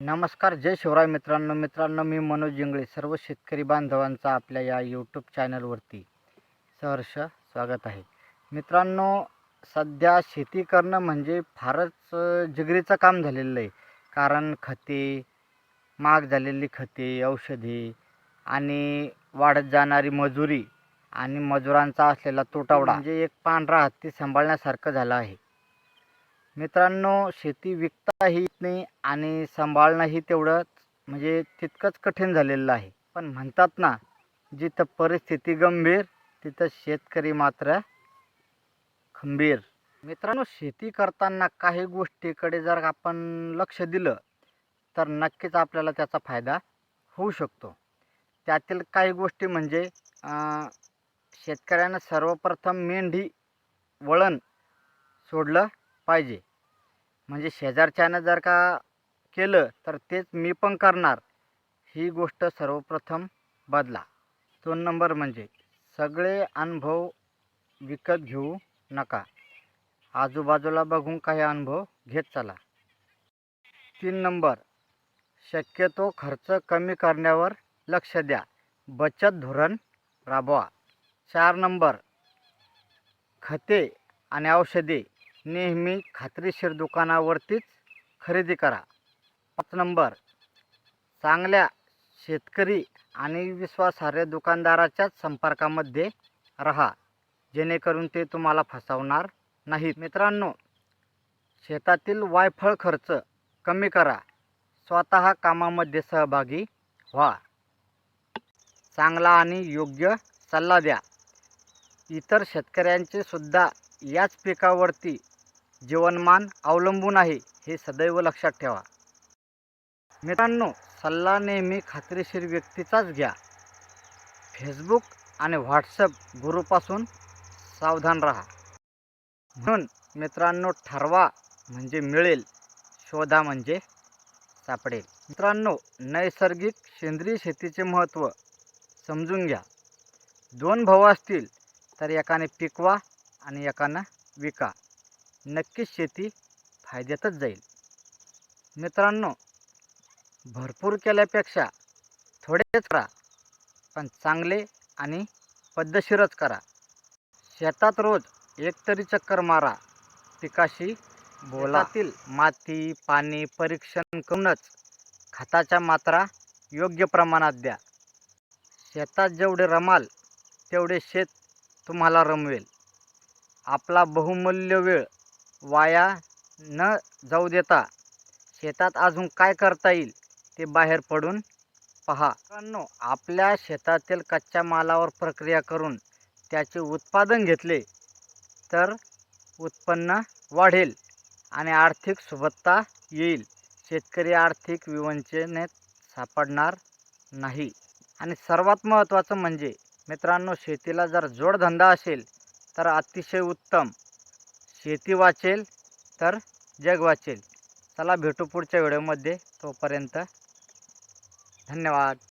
नमस्कार जय शिवराय मित्रांनो. मित्रांनो मी मनोज जिंगळे सर्व शेतकरी बांधवांचा आपल्या या यूट्यूब चॅनलवरती सहर्ष स्वागत आहे. मित्रांनो सध्या शेती करणं म्हणजे फारच जिगरीचं काम झालेलं आहे. कारण खते महाग झालेली खते औषधे आणि वाढत जाणारी मजुरी आणि मजुरांचा असलेला तुटवडा म्हणजे एक पांढरा हत्ती सांभाळण्यासारखं झालं आहे. मित्रांनो शेती विकताही येत नाही आणि सांभाळणंही तेवढंच म्हणजे तितकंच कठीण झालेलं आहे. पण म्हणतात ना जिथं परिस्थिती गंभीर तिथं शेतकरी मात्र खंबीर. मित्रांनो शेती करताना काही गोष्टीकडे जर आपण लक्ष दिलं तर नक्कीच आपल्याला त्याचा फायदा होऊ शकतो. त्यातील काही गोष्टी म्हणजे शेतकऱ्यानं सर्वप्रथम मेंढी वळण सोडलं पाहिजे. म्हणजे शेजारच्यानं जर का केलं तर तेच मी पण करणार. ही गोष्ट सर्वप्रथम बदला. दोन नंबर म्हणजे सगळे अनुभव विकत घेऊ नका. आजूबाजूला बघून काही अनुभव घेत चला. तीन नंबर शक्यतो खर्च कमी करण्यावर लक्ष द्या. बचत धोरण राबवा. चार नंबर खते आणि औषधे नेहमी खात्रीशीर दुकानावरतीच खरेदी करा. पाच नंबर चांगल्या शेतकरी आणि विश्वासार्ह दुकानदाराच्याच संपर्कामध्ये राहा जेणेकरून ते तुम्हाला फसवणार नाहीत. मित्रांनो शेतातील वायफळ खर्च कमी करा. स्वतः कामामध्ये सहभागी व्हा. चांगला आणि योग्य सल्ला द्या. इतर शेतकऱ्यांचे सुद्धा याच पिकावरती जीवनमान अवलंबून आहे हे सदैव लक्षात ठेवा. मित्रांनो सल्ला नेहमी खात्रीशीर व्यक्तीचाच घ्या. फेसबुक आणि व्हॉट्सअप गुरुपासून सावधान राहा. म्हणून मित्रांनो ठरवा म्हणजे मिळेल शोधा म्हणजे सापडेल. मित्रांनो नैसर्गिक सेंद्रिय शेतीचे महत्त्व समजून घ्या. दोन भाऊ असतील तर एकाने पिकवा आणि एकानं विका. नक्कीच शेती फायद्यातच जाईल. मित्रांनो भरपूर केल्यापेक्षा थोडेच करा पण चांगले आणि पद्धतशीरच करा. शेतात रोज एक तरी चक्कर मारा. पिकाशी बोलातील माती पाणी परीक्षण करूनच खताच्या मात्रा योग्य प्रमाणात द्या. शेतात जेवढे रमाल तेवढे शेत तुम्हाला रमवेल. आपला बहुमूल्य वेळ वाया न जाऊ देता शेतात अजून काय करता येईल ते बाहेर पडून पहा. मित्रांनो आपल्या शेतातील कच्च्या मालावर प्रक्रिया करून त्याचे उत्पादन घेतले तर उत्पन्न वाढेल आणि आर्थिक सुबत्ता येईल. शेतकरी आर्थिक विवंचनेत सापडणार नाही. आणि सर्वात महत्त्वाचं म्हणजे मित्रांनो शेतीला जर जोडधंदा असेल तर अतिशय उत्तम. शेती वाचेल तर जग वाचेल. चला भेटू पुढच्या व्हिडिओमध्ये तोपर्यंत धन्यवाद.